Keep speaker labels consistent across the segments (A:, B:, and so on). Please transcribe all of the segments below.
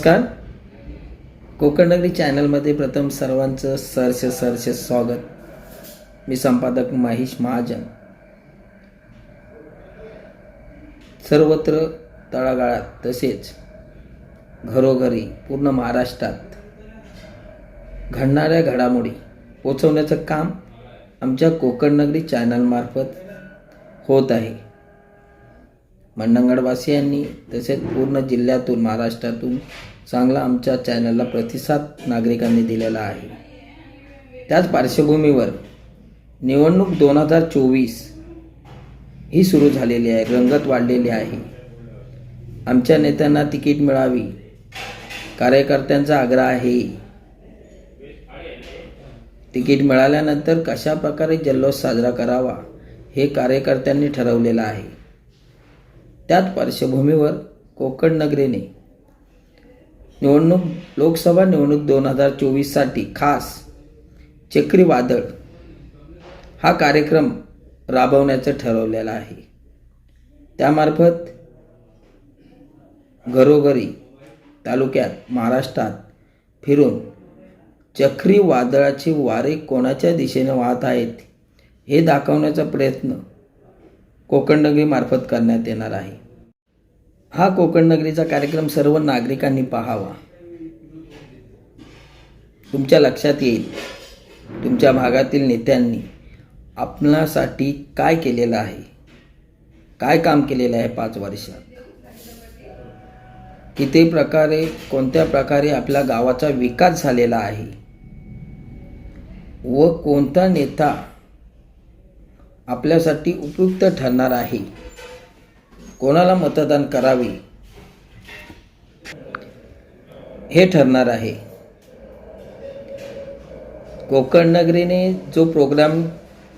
A: नमस्कार. कोकणनगरी चॅनलमध्ये प्रथम सर्वांचं सरसे सरसे स्वागत. मी संपादक महेश महाजन. सर्वत्र तळागाळात तसेच घरोघरी पूर्ण महाराष्ट्रात घडणाऱ्या घडामोडी पोचवण्याचं काम आमच्या कोकणनगरी चॅनलमार्फत होत आहे. मंडणगडवासियांनी तसेच पूर्ण जिल्ह्यातून महाराष्ट्रातून चांगला आमच्या चॅनलला प्रतिसाद नागरिकांनी दिलेला आहे. त्याच पार्श्वभूमीवर निवडणूक दोन हजार चोवीस ही सुरू झालेली आहे रंगत वाढलेली आहे. आमच्या नेत्यांना तिकीट मिळावी कार्यकर्त्यांचा आग्रह आहे. तिकीट मिळाल्यानंतर कशा प्रकारे जल्लोष साजरा करावा हे कार्यकर्त्यांनी ठरवलेलं आहे. त्याच पार्श्वभूमीवर कोकण नगरीने निवडणूक लोकसभा निवडणूक दोन हजार चोवीससाठी खास चक्रीवादळ हा कार्यक्रम राबवण्याचं ठरवलेला आहे. त्यामार्फत घरोघरी तालुक्यात महाराष्ट्रात फिरून चक्रीवादळाचे वारे कोणाच्या दिशेने वाहत आहेत हे दाखवण्याचा प्रयत्न कोकण नगरीमार्फत करण्यात येणार आहे. हा कोकण नगरीचा कार्यक्रम सर्व नागरिकांनी पाहावा. तुमच्या लक्षात येईल तुमच्या भागातील नेत्यांनी आपणासाठी काय केलेलं आहे? काय काम केलेलं आहे पाच वर्षात? किती प्रकारे कोणत्या प्रकारे आपल्या गावाचा विकास झालेला आहे? व कोणता नेता आपल्यासाठी उपयुक्त ठरणार आहे? कोणाला मतदान करावे? हे ठरणार आहे. कोकण नगरीने जो प्रोग्राम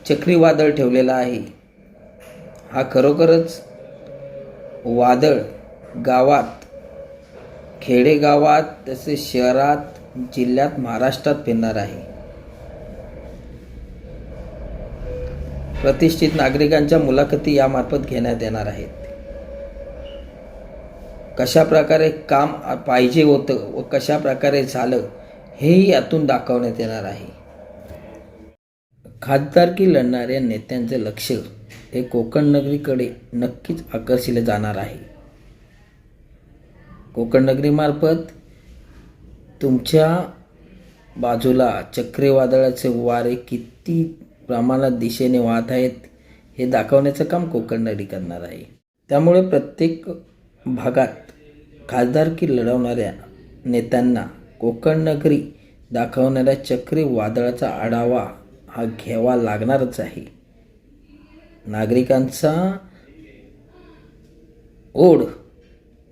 A: चक्रीवादळ ठेवलेला आहे हा खरोखरच वादळ गावात खेडेगावात तसेच शहरात जिल्ह्यात महाराष्ट्रात फिरणार आहे. प्रतिष्ठित नागरिकांच्या मुलाखती यामार्फत घेण्यात येणार आहेत. कशा प्रकारे काम पाहिजे होतं व कशा प्रकारे झालं हेही यातून दाखवण्यात येणार आहे. खासदारकी लढणाऱ्या नेत्यांचे लक्ष हे कोकण नगरीकडे नक्कीच आकर्षिले जाणार आहे. कोकण नगरीमार्फत तुमच्या बाजूला चक्रीवादळाचे वारे किती प्रमाणात दिशेने वाहत आहेत हे दाखवण्याचं काम कोकण नगरी करणार आहे. त्यामुळे प्रत्येक भागात खासदारकी लढवणाऱ्या नेत्यांना कोकण नगरी दाखवणाऱ्या चक्रीवादळाचा आढावा हा घ्यावा लागणारच आहे. नागरिकांचा ओढ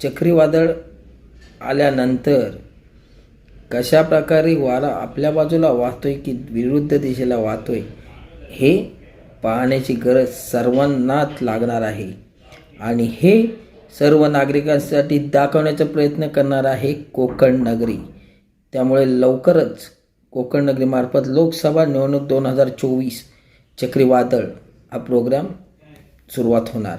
A: चक्रीवादळ आल्यानंतर कशा प्रकारे वारा आपल्या बाजूला वाहतोय की विरुद्ध दिशेला वाहतोय हे पाहण्याची गरज सर्वांनाच लागणार आहे. आणि हे सर्व नागरिकांसाठी दाखवण्याचा प्रयत्न करणार आहे कोकण नगरी. त्यामुळे लवकरच कोकण नगरीमार्फत लोकसभा निवडणूक दोन हजार चोवीस चक्रीवादळ हा प्रोग्राम सुरुवात होणार.